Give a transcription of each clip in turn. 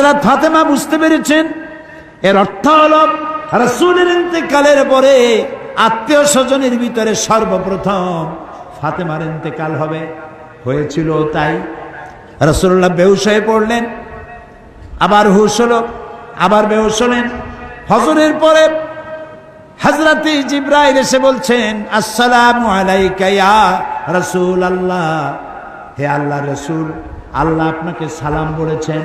হাজরত ফাতেমা বুঝতে পেরেছেন? এর অর্থ হল, রসুলের ইন্তেকালের পরে আত্মীয় স্বজনের ভিতরে সর্বপ্রথম ফাতেমার ইন্তেকাল হবে। হয়েছিল তাই রসুল্লাহ বেহুশ হয়ে পড়লেন, আবার হুশ হলো, আবার বেহুশ হলেন। হজরের পরে হজরতে জিব্রাইল এসে বলছেন, আসসালামু আলাইকা ইয়া রাসূল আল্লাহ হে আল্লাহ রসুল, আল্লাহ আপনাকে সালাম বলেছেন।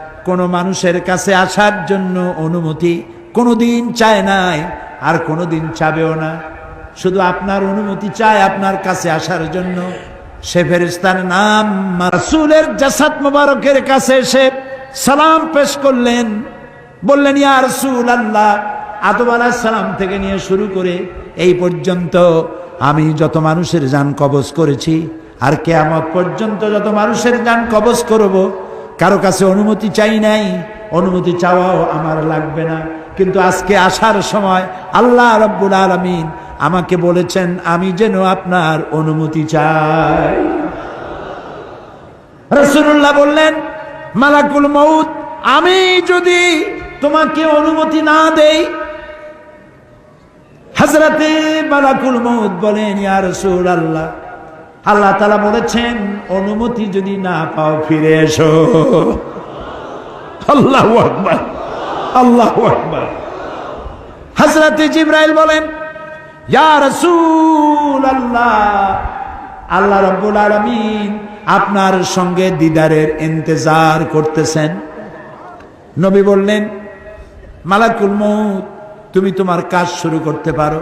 কোনো মানুষের কাছে আসার জন্য অনুমতি কোনো দিন চায় নাই, আর কোনো দিন চাবেও না। শুধু আপনার অনুমতি চায় আপনার কাছে আসার জন্য। সে ফেরেস্তার নাম রাসূলের জাসাদ মোবারকের কাছে এসে সালাম পেশ করলেন। বললেন, ইয়া রাসূল আল্লাহ আদম আলাহ সালাম থেকে নিয়ে শুরু করে এই পর্যন্ত আমি যত মানুষের যান কবজ করেছি, আর কেয়ামত পর্যন্ত যত মানুষের যান কবজ করব কারও কাছে অনুমতি চাই নাই, অনুমতি চাওয়াও আমার লাগবে না। কিন্তু আজকে আসার সময় আল্লাহ রব্বুল আলমিন আমাকে বলেছেন, আমি যেন আপনার অনুমতি চাই। রসুল্লাহ বললেন, মালাকুল মৌত আমি যদি তোমাকে অনুমতি না দেই। হাজরাতে মালাকুল মৌত বলেন, ইয়া রসুল আল্লাহ আল্লাহ তালা বলেছেন, অনুমতি যদি না পাও ফিরে এসো। আল্লাহ আল্লাহ হজরতে জিব্রাইল বলেন আল্লাহ রব্বুল আলমিন আপনার সঙ্গে দিদারের ইন্তজার করতেছেন। নবী বললেন, মালাকুল মৌত তুমি তোমার কাজ শুরু করতে পারো।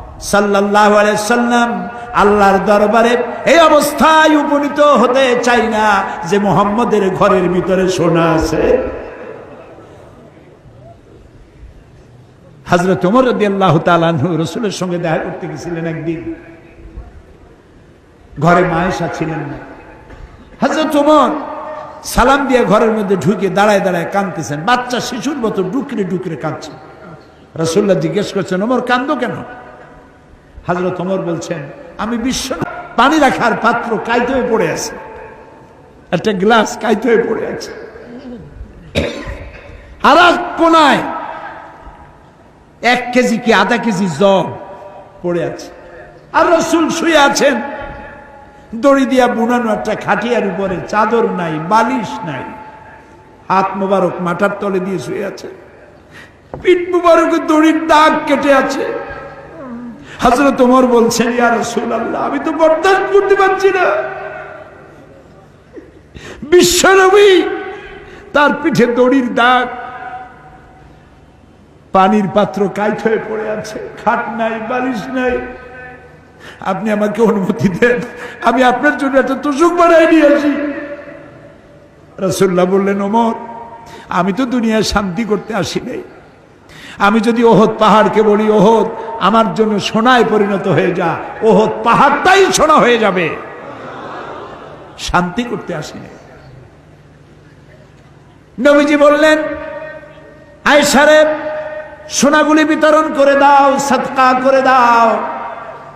সাল্লাহ সাল্লাম আল্লাহর দরবারে এই অবস্থায় উপনীত হতে চাই না যে মোহাম্মদের ঘরের ভিতরে সোনা আছে। হাজরত ওমর রদি আল্লাহ রসুলের সঙ্গে দেখা করতে গেছিলেন একদিন। ঘরে মায়েশা ছিলেন না। হাজরত ওমর সালাম দিয়ে ঘরের মধ্যে ঢুকে দাঁড়ায় দাঁড়ায় কাঁদতেছেন। বাচ্চা শিশুর মতো ডুকরে ডুকরে কাঁদছে। রসুল্লাহ জিজ্ঞেস করছেন ওমর কান্দো কেন? হাজরত ওমর বলছেন, আমি বিশ্ব পানি রাখার পাত্র কাইত হয়ে পড়ে আছে। একটা গ্লাস কাইত হয়ে পড়ে আছে। আর এক কোনায় এক কেজি কি আধা কেজি জব পড়ে আছে। আর রসুল শুয়ে আছেন। দড়ি দিয়া বুনানো একটা খাটিয়ার উপরে, চাদর নাই, বালিশ নাই। হাত মোবারক মাথার তলে দিয়ে শুয়ে আছে। পিঠ মুবারকে দড়ির দাগ কেটে আছে। হাজরত তোমার বলছেন, ইয়া রসুল আমি তো বরদাস্ত করতে পারছি না। বিশ্বনবী তার পিঠে দড়ির দাগ, পানির পাত্র কাইট হয়ে পড়ে আছে, খাট নাই, বালিশ নাই। আপনি আমাকে অনুমতি দেন, আমি আপনার জন্য একটা তোষক বানাই নিয়ে আসি। রসুল্লাহ বললেন, ওমর, আমি তো দুনিয়ায় শান্তি করতে আসি নাই। আমি যদি ওহদ পাহাড়কে বলি, ওহদ, আমার জন্য সোনায় পরিণত হয়ে যা। ওহদ পাহাড়টাই সোনা হয়ে যাবে। শান্তি করতে আসি নবীজি বললেন আয়সারে সোনাগুলি বিতরণ করে দাও সৎকা করে দাও।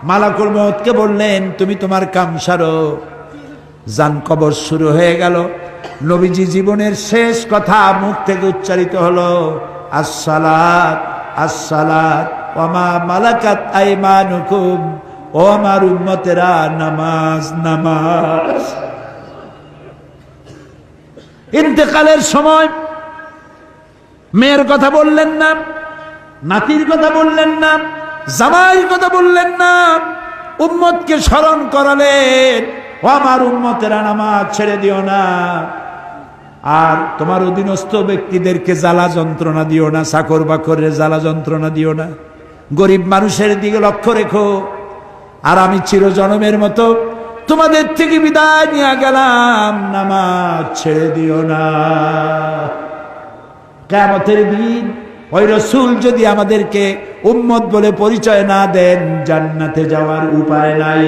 মালাকুল মহৎকে বললেন, তুমি তোমার কাম সারো। যান কবর শুরু হয়ে গেল। নবীজি জীবনের শেষ কথা মুখ থেকে উচ্চারিত হলো। আসসালাত আসসালাত ওমা মালাকাত আইমানুকুম, ও আমার উম্মতেরা, নামাজ নামাজ। ইন্তেকালের সময় মেয়ের কথা বললেন না, নাতির কথা বললেন না, জামাইয়ের কথা বললেন না, উম্মতকে স্মরণ করালেন, ও আমার উম্মতেরা, নামাজ ছেড়ে দিও না। আর তোমার অধীনস্থ ব্যক্তিদেরকে জ্বালা যন্ত্রণা দিও না চাকর বাকরের জ্বালা যন্ত্রণা দিও না। গরিব মানুষের দিকে লক্ষ্য রেখো। আর আমি চিরজনমের মতো তোমাদের থেকে বিদায় নিয়ে গেলাম, নামাজ ছেড়ে দিও না। কেমতের দিন ওই রসুল যদি আমাদেরকে উম্মত বলে পরিচয় না দেন, জান্নাতে যাওয়ার উপায় নাই।